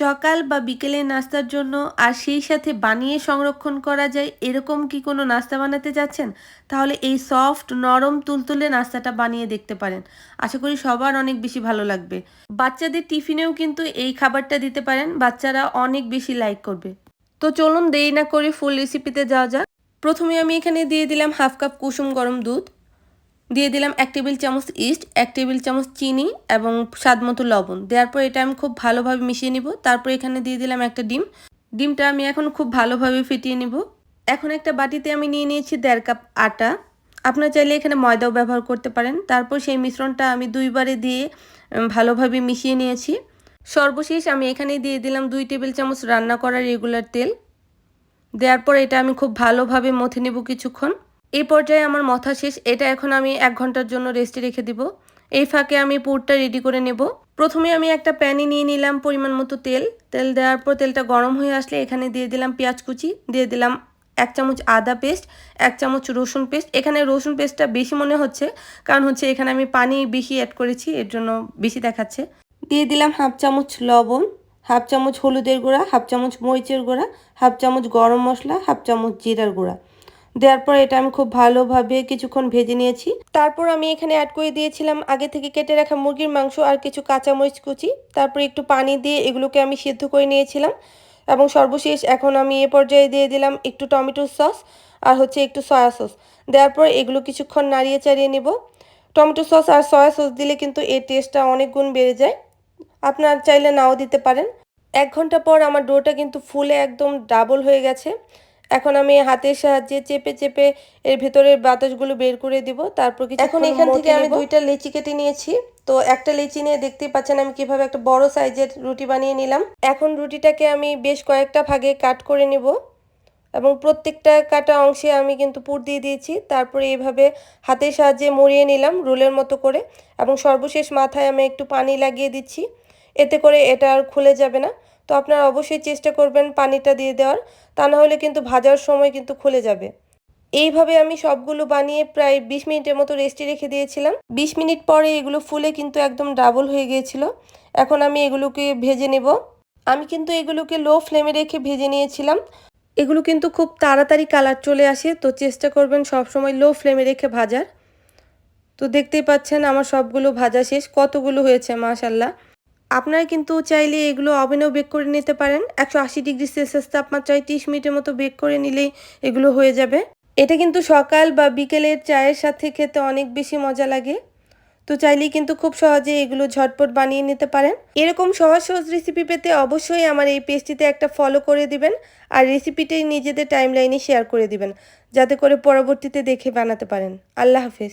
সকাল বা বিকেলে নাস্তার জন্য আর সেই সাথে বানিয়ে সংরক্ষণ করা যায়, এরকম কি কোনো নাস্তা বানাতে যাচ্ছেন? তাহলে এই সফট, নরম, তুলতুলে নাস্তাটা বানিয়ে দেখতে পারেন। আশা করি সবার অনেক বেশি ভালো লাগবে। বাচ্চাদের টিফিনেও কিন্তু এই খাবারটা দিতে পারেন, বাচ্চারা অনেক বেশি লাইক করবে। তো চলুন দেরি না করে ফুল রেসিপিতে যাওয়া যাক। প্রথমে আমি এখানে দিয়ে দিলাম হাফ কাপ কুসুম গরম দুধ। দিয়ে দিলাম এক টেবিল চামচ ইস্ট, এক টেবিল চামচ চিনি এবং স্বাদ মতো লবণ। দেওয়ার পর এটা আমি খুব ভালোভাবে মিশিয়ে নিব। তারপর এখানে দিয়ে দিলাম একটা ডিম। ডিমটা আমি এখন খুব ভালোভাবে ফেটিয়ে নিব। এখন একটা বাটিতে আমি নিয়ে নিয়েছি দেড় কাপ আটা। আপনারা চাইলে এখানে ময়দাও ব্যবহার করতে পারেন। তারপর সেই মিশ্রণটা আমি দুইবারে দিয়ে ভালোভাবে মিশিয়ে নিয়েছি। সর্বশেষ আমি এখানে দিয়ে দিলাম দুই টেবিল চামচ রান্না করা রেগুলার তেল। দেওয়ার পর এটা আমি খুব ভালোভাবে মথে নেব কিছুক্ষণ। এই পর্যায়ে আমার মথা শেষ। এটা এখন আমি এক ঘণ্টার জন্য রেস্টে রেখে দিব। এই ফাঁকে আমি পুরটা রেডি করে নেব। প্রথমে আমি একটা প্যানে নিয়ে নিলাম পরিমাণ মতো তেল। তেল দেওয়ার পর তেলটা গরম হয়ে আসলে এখানে দিয়ে দিলাম পেঁয়াজ কুচি, দিয়ে দিলাম এক চামচ আদা পেস্ট, এক চামচ রসুন পেস্ট। এখানে রসুন পেস্টটা বেশি মনে হচ্ছে, কারণ হচ্ছে এখানে আমি পানি বেশি অ্যাড করেছি, এর জন্য বেশি দেখাচ্ছে। দিয়ে দিলাম হাফ চামচ লবণ, হাফ চামচ হলুদের গুঁড়া, হাফ চামচ মরিচের গুঁড়া, হাফ চামচ গরম মশলা, হাফ চামচ জিরার গুঁড়া। দেওয়ার পর এটা আমি খুব ভালোভাবে কিছুক্ষণ ভেজে নিয়েছি। তারপর আমি এখানে অ্যাড করে দিয়েছিলাম আগে থেকে কেটে রাখা মুরগির মাংস আর কিছু কাঁচামরিচ কুচি। তারপর একটু পানি দিয়ে এগুলোকে আমি সিদ্ধ করে নিয়েছিলাম এবং সর্বশেষ এখন আমি এ পর্যায়ে দিয়ে দিলাম একটু টমেটো সস আর হচ্ছে একটু সয়া সস দেওয়ার পর এগুলো কিছুক্ষণ নাড়িয়ে চাড়িয়ে নেব। টমেটো সস আর সয়া সস দিলে কিন্তু এর টেস্টটা অনেক গুণ বেড়ে যায়। আপনার চাইলে নাও দিতে পারেন। এক ঘণ্টা পর আমার ডোটা কিন্তু ফুলে একদম ডাবল হয়ে গেছে। এখন আমি হাতের সাহায্যে চেপে চেপে এর ভেতরের বাতাসগুলো বের করে দিব তারপর কিছু এখন এখান থেকে আমি দুইটা লেচি কেটে নিয়েছি। তো একটা লেচি নিয়ে দেখতেই পাচ্ছেন আমি কীভাবে একটা বড় সাইজের রুটি বানিয়ে নিলাম। এখন রুটিটাকে আমি বেশ কয়েকটা ভাগে কাট করে নিব এবং প্রত্যেকটা কাটা অংশে আমি কিন্তু পুর দিয়ে দিয়েছি। তারপরে এইভাবে হাতের সাহায্যে মরিয়ে নিলাম রোলের মতো করে এবং সর্বশেষ মাথায় আমি একটু পানি লাগিয়ে দিচ্ছি। এতে করে এটা আর খুলে যাবে না। তো আপনারা অবশ্যই চেষ্টা করবেন পানিটা দিয়ে দেওয়ার। তা না হলে কিন্তু ভাজার সময় কিন্তু খুলে যাবে। এইভাবে আমি সবগুলো বানিয়ে প্রায় বিশ মিনিটের মতো রেস্টে রেখে দিয়েছিলাম। বিশ মিনিট পরে এগুলো ফুলে কিন্তু একদম ডাবল হয়ে গিয়েছিল। এখন আমি এগুলোকে ভেজে নেব। আমি কিন্তু এগুলোকে লো ফ্লেমে রেখে ভেজে নিয়েছিলাম। এগুলো কিন্তু খুব তাড়াতাড়ি কালার চলে আসে, তো চেষ্টা করবেন সবসময় লো ফ্লেমে রেখে ভাজার। তো দেখতেই পাচ্ছেন আমার সবগুলো ভাজা শেষ। কতগুলো হয়েছে, মাশাল্লাহ। আপনারা কিন্তু চাইলে এগুলো ওভেনেও বেক করে নিতে পারেন। একশো আশি ডিগ্রি সেলসিয়াস তাপমাত্রায় তিরিশ মিনিটের মতো বেক করে নিলেই এগুলো হয়ে যাবে। এটা কিন্তু সকাল বা বিকেলের চায়ের সাথে খেতে অনেক বেশি মজা লাগে। তো চাইলেই কিন্তু খুব সহজে এগুলো ঝটপট বানিয়ে নিতে পারেন। এরকম সহজ সহজ রেসিপি পেতে অবশ্যই আমার এই পেজটিতে একটা ফলো করে দিবেন আর রেসিপিটি নিজেদের টাইমলাইনে শেয়ার করে দিবেন, যাতে করে পরবর্তীতে দেখে বানাতে পারেন। আল্লাহ হাফেজ।